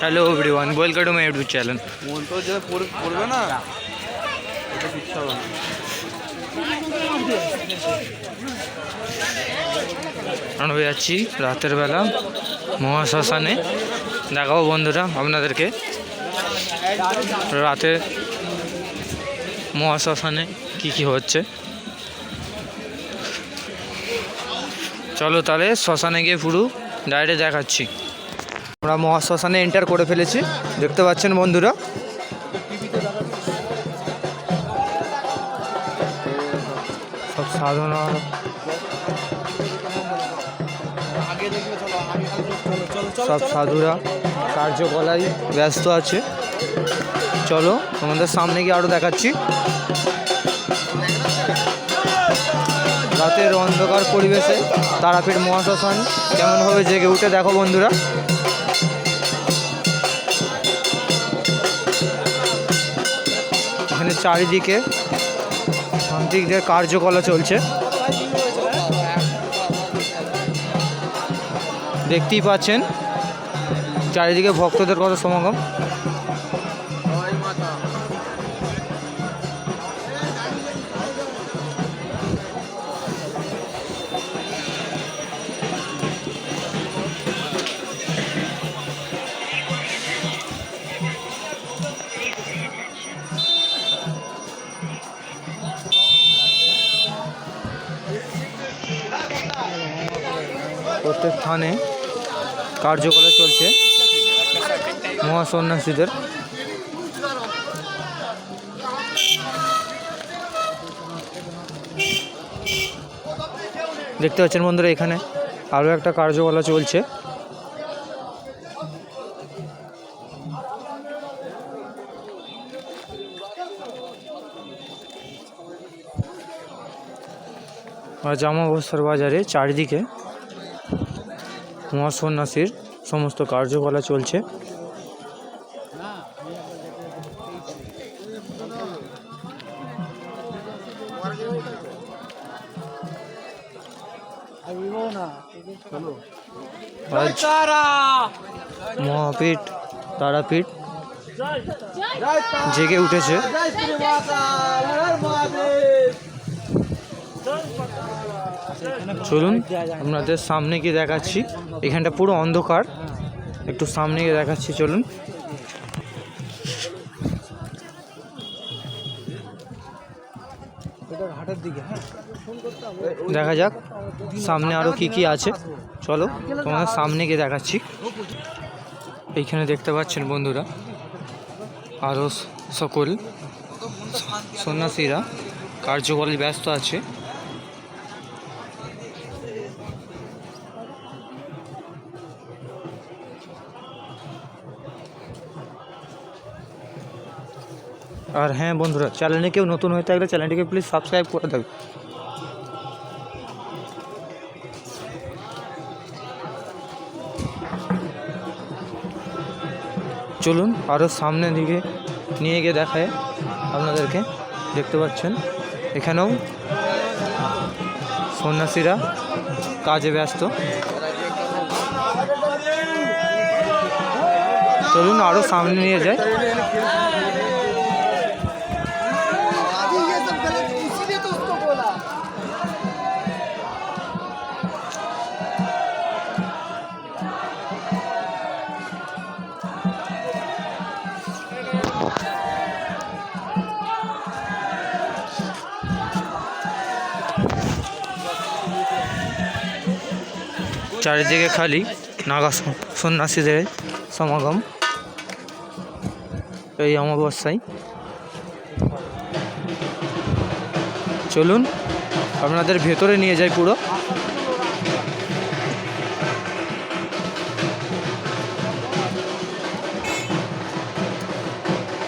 Hello everyone welcome to my YouTube channel মন তো পড়ে পড়বে না? এটা কিচ্ছু হবে আমরা যাচ্ছি রাতের বেলা মহাশ্মশানে। দেখাবো বন্ধুরা আপনাদেরকে। রাতে মহাশ্মশানে কি কি হচ্ছে। চলো তাহলে শ্মশানে গিয়ে পুরো ডাইরেক্ট দেখাচ্ছি। আমরা মহাশ্মশানে এন্টার করে ফেলেছি। দেখতে পাচ্ছেন বন্ধুরা। সব সাধনা সব সাধুরা, কার্যকলায় ব্যস্ত আছে। চলো, তোমাদের সামনে গিয়ে আরও দেখাচ্ছি। রাতের অন্ধকার পরিবেশে তারাপীঠ মহাশ্মশান কেমনভাবে জেগে উঠে দেখো বন্ধুরা। চারিদিকে শান্তিকদের কার্যকলা চলছে। দেখতেই পাচ্ছেন চারিদিকে ভক্তদের কথা সমাগম। প্রত্যেক স্থানে কার্যকলাপ চলছে মহাসন্ন্যাসীদের। দেখতে পাচ্ছেন বন্ধুরা, এখানে আরও একটা কার্যকলাপ চলছে। জামা অমাবস্যার বাজারে চারিদিকে মহাসন্ন্যাসীর সমস্ত কার্যকলাপ চলছে। মহাপীঠ তারাপীঠ জেগে উঠেছে। চলুন, আপনাদের সামনে গিয়ে দেখাচ্ছি। এখানটা পুরো অন্ধকার। একটু সামনে গিয়ে দেখাচ্ছি, চলুন। দেখা যাক, সামনে আরও কি কি আছে। চলো, তোমাদের সামনে গিয়ে দেখাচ্ছি। এইখানে দেখতে পাচ্ছেন বন্ধুরা আরও সকল সন্ন্যাসীরা কার্যকরী ব্যস্ত আছে। আর হ্যাঁ বন্ধুরা চ্যানেলে কেউ নতুন হয়ে থাকলে চ্যানেলটিকে প্লিজ সাবস্ক্রাইব করে দেবে। চলুন আরও সামনের দিকে নিয়ে গিয়ে দেখায় আপনাদেরকে, দেখতে পাচ্ছেন? এখানেও সন্ন্যাসীরা কাজে ব্যস্ত। চলুন আরও সামনে নিয়ে যায় চারিদিকে খালি নাগা সন্ন্যাসীদের সমাগম। এই অমাবস্যায়। চলুন, আপনাদের ভেতরে নিয়ে যাই পুরো।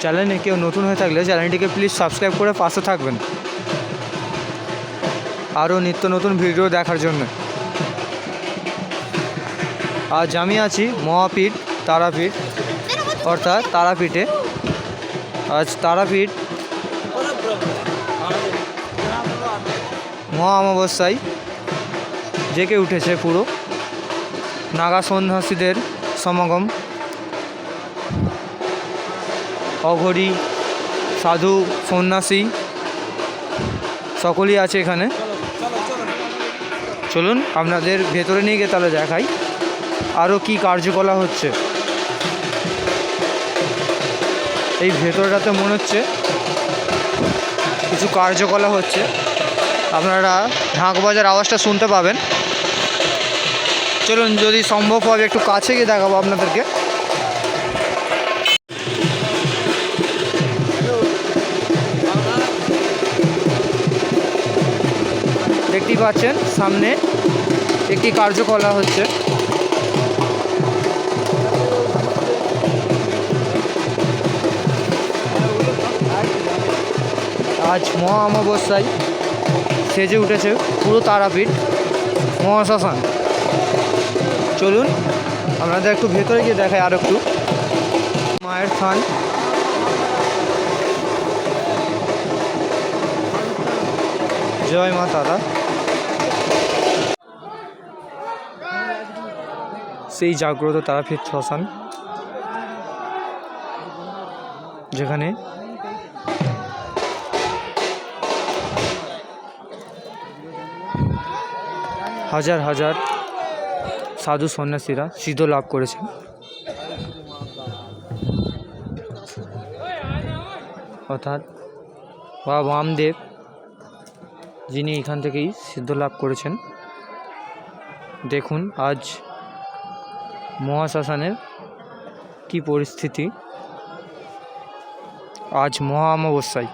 চ্যানেলে কেউ নতুন হয়ে থাকলে চ্যানেলটিকে প্লিজ সাবস্ক্রাইব করে পাশে থাকবেন। আরও নিত্য নতুন ভিডিও দেখার জন্য। আজ আমি আছি মহাপীঠ, তারাপীঠ, অর্থাৎ তারাপীঠে। আজ তারাপীঠ মহা অমাবস্যায় জেগে উঠেছে পুরো। নাগা সন্ন্যাসীদের সমাগম। অঘরী, সাধু, সন্ন্যাসী সকলেই আছে এখানে। চলুন, আপনাদের ভেতরে নিয়ে গিয়ে তাহলে দেখাই। আরও কি কার্যকলাপ হচ্ছে? এই ভেতরটাতে মনে হচ্ছে কিছু কার্যকলাপ হচ্ছে। আপনারা ঢাক বাজার আওয়াজটা শুনতে পাবেন। চলুন, যদি সম্ভব হবে একটু কাছে গিয়ে দেখাবো আপনাদেরকে। দেখতেই পাচ্ছেন, সামনে একটি কার্যকলাপ হচ্ছে। আজ মহা অমাবস্যায় সেজে উঠেছে পুরো তারাপীঠ মহাশ্মশান। চলুন, আপনাদের একটু ভেতরে গিয়ে দেখাই আর একটু। মায়ের স্থান। জয় মা তারা। সেই জাগ্রত তারাপীঠ শ্মশান, যেখানে হাজার হাজার সাধু সন্ন্যাসীরা সিদ্ধ লাভ করেছেন। অর্থাৎ বাবা বামদেব যিনি এখান থেকেই সিদ্ধ লাভ করেছেন। দেখুন আজ মহাশ্মশানের কি পরিস্থিতি। আজ মহা অমাবস্যায়।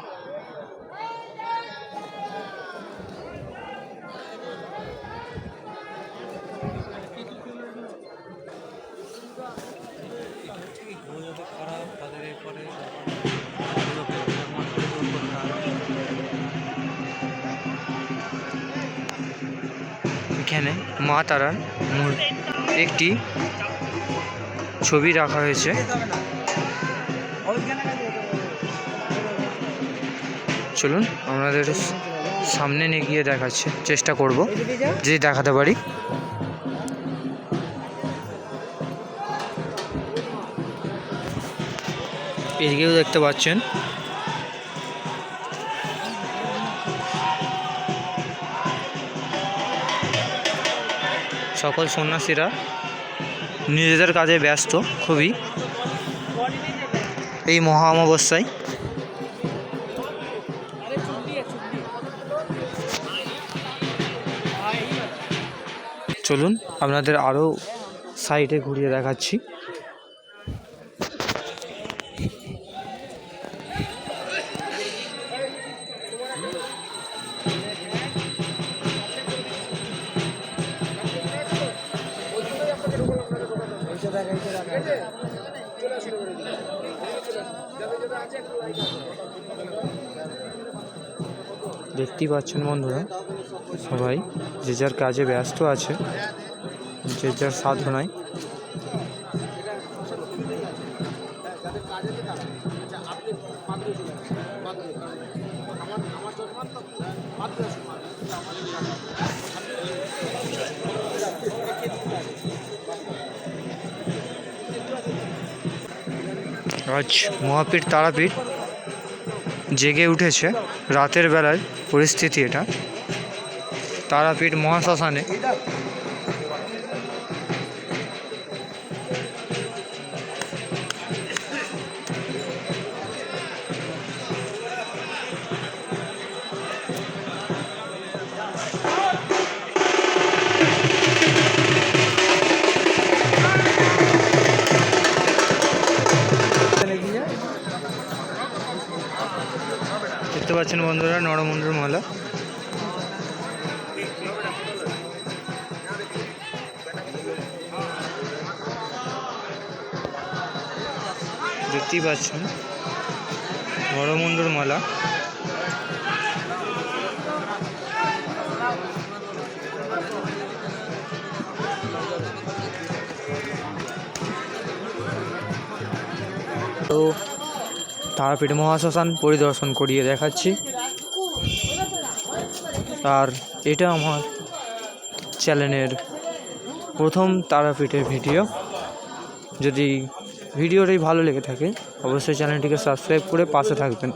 এখানে মা তারার একটি ছবি রাখা হয়েছে। চলুন আপনাদের সামনে নিয়ে গিয়ে দেখাচ্ছে, চেষ্টা করব যদি দেখাতে পারি। এদিকেও দেখতে পাচ্ছেন সকল সন্ন্যাসীরা নিজেদের কাজে ব্যস্ত, খুবই। এই মহা অমাবস্যায় চলুন, আপনাদের আরও সাইডে ঘুরিয়ে দেখাচ্ছি। দেখতেই পাচ্ছেন বন্ধুরা সবাই যে যার কাজে ব্যস্ত আছে যে যার সাধনায়। আজ মহাপীঠ তারাপীঠ জেগে উঠেছে রাতের বেলায় পরিস্থিতি এটা। তারাপীঠ মহাশ্মশানে পাচ্ছেন বন্ধুরা নরমন্ডল মালা দেখতেই পাচ্ছেন নরমন্ডল মালা তো তারাপীঠ মহাশ্মশান পরিদর্শন করিয়ে দেখাচ্ছি। আর এটা আমার চ্যানেলের প্রথম তারাপীঠের ভিডিও। যদি ভিডিওটাই ভালো লেগে থাকে, অবশ্যই চ্যানেলটিকে সাবস্ক্রাইব করে পাশে থাকবেন।